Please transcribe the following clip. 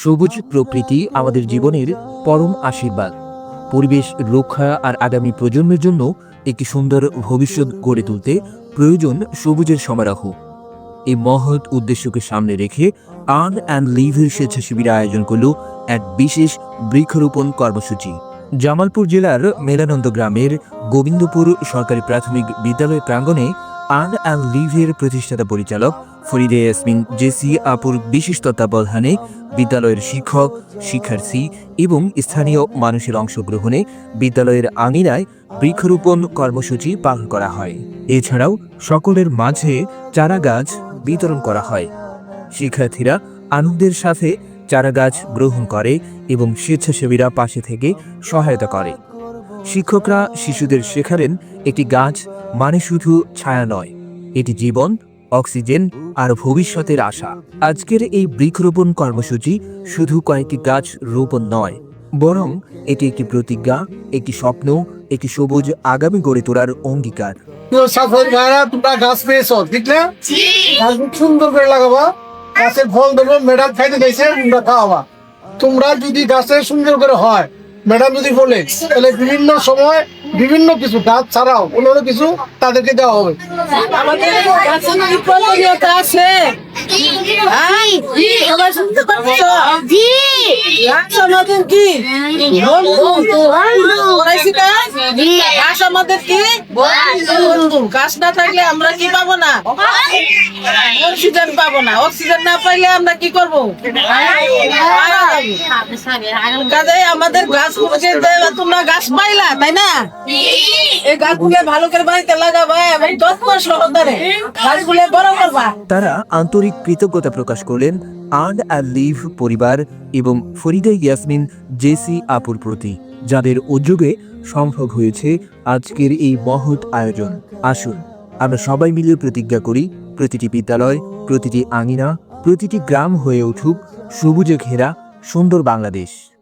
সবুজ প্রকৃতি আমাদের জীবনের পরম আশীর্বাদ। পরিবেশ রক্ষা আর আগামী প্রজন্মের জন্য একটি সুন্দর ভবিষ্যৎ গড়ে তুলতে প্রয়োজন সবুজের সমারোহ। এই মহৎ উদ্দেশ্যকে সামনে রেখে আর্ন অ্যান্ড লিভের স্বেচ্ছাসেবীরা আয়োজন করল এক বিশেষ বৃক্ষরোপণ কর্মসূচি। জামালপুর জেলার মেলানন্দ গ্রামের গোবিন্দপুর সরকারি প্রাথমিক বিদ্যালয় প্রাঙ্গণে আর্ন অ্যান্ড লিভের প্রতিষ্ঠাতা পরিচালক ফরিদে ইয়াসমিন, জেসি আপুর বিশেষ তত্ত্বাবধানে বিদ্যালয়ের শিক্ষক, শিক্ষার্থী এবং স্থানীয় মানুষের অংশগ্রহণে বিদ্যালয়ের আঙিনায় বৃক্ষরোপণ কর্মসূচি পালন করা হয়। এছাড়াও সকলের মাঝে চারা গাছ বিতরণ করা হয়। শিক্ষার্থীরা আনন্দের সাথে চারা গাছ গ্রহণ করে এবং স্বেচ্ছাসেবীরা পাশে থেকে সহায়তা করে। শিক্ষকরা শিশুদের শেখালেন, একটি গাছ মানে শুধু ছায়া নয়, এটি জীবন অক্সিজেন আর ভবিষ্যতের আশা। আজকের এই বৃক্ষরোপণ কর্মসূচি শুধু কয়েকটি গাছ রোপণ নয় বরং এটি একটি প্রতিজ্ঞা একটি স্বপ্ন একটি সবুজ আগামী গড়ে তোলার অঙ্গীকার। ভাইরা তোমরা গাছ পেয়েছ ঠিক না? গাছ সুন্দর করে লাগাবা। গাছের ফল দেবো ম্যাডাম খাইতে দিয়েছে তোমরা খাওয়াবা। তোমরা যদি গাছে সুন্দর করে হয় ম্যাডাম যদি বলে তাহলে বিভিন্ন সময় বিভিন্ন কিছু গাছ ছাড়াও অন্যান্য কিছু তাদেরকে দেওয়া হবে। আমাদের আছে। আমাদের না? থাকলে আমরা কি পাবো না? অক্সিজেন পাবো না। অক্সিজেন না পাইলে আমরা কি করব। কাজে আমাদের দেবে, তোমরা গাছ পাইলা তাই না? তারা আন্তরিক কৃতজ্ঞতা প্রকাশ করলেন আর্ন অ্যান্ড লিভ পরিবার এবং ফরিদা ইয়াসমিন, জেসি আপুর প্রতি, যাদের উদ্যোগে সম্ভব হয়েছে আজকের এই মহৎ আয়োজন। আসুন, আমরা সবাই মিলে প্রতিজ্ঞা করি, প্রতিটি বিদ্যালয়, প্রতিটি আঙিনা, প্রতিটি গ্রাম হয়ে উঠুক, সবুজে ঘেরা সুন্দর বাংলাদেশ।